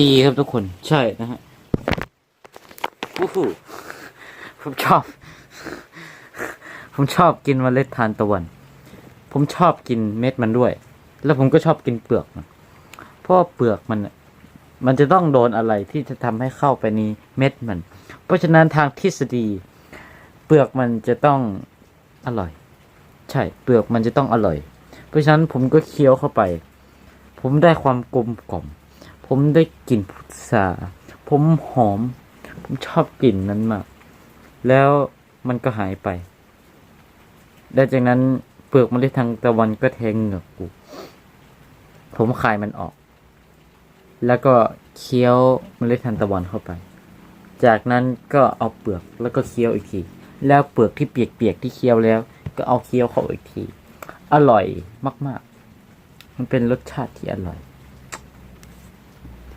ดีครับทุกคนใช่นะฮะวู้ฮู้ผมชอบ ผมชอบกินเมล็ดทานตะวัน ผมชอบกินเม็ดมันด้วย แล้วผมก็ชอบกินเปลือกมันเพราะเปลือกมัน มันจะต้องโดนอะไรที่จะทำให้เข้าไปในเม็ดมัน เพราะฉะนั้นทางทฤษฎี เปลือกมันจะต้องอร่อย ใช่ เปลือกมันจะต้องอร่อย เพราะฉะนั้นผมก็เคี้ยวเข้าไป ผมได้ความกลมกล่อม ผมได้กลิ่นพุทราผมหอม ผมชอบกลิ่นนั้นมาก แล้วมันก็หายไป และจากนั้นเปลือกเมล็ดทางตะวันก็แทงเหงือกกู ผมคายมันออก แล้วก็เคี้ยวเมล็ดทานตะวันเข้าไป จากนั้นก็เอาเปลือกแล้วก็เคี้ยวอีกที แล้วเปลือกที่เปียกๆที่เคี้ยวแล้ว ก็เอาเคี้ยวเข้าอีกที อร่อยมาก ๆ มันเป็นรสชาติที่อร่อย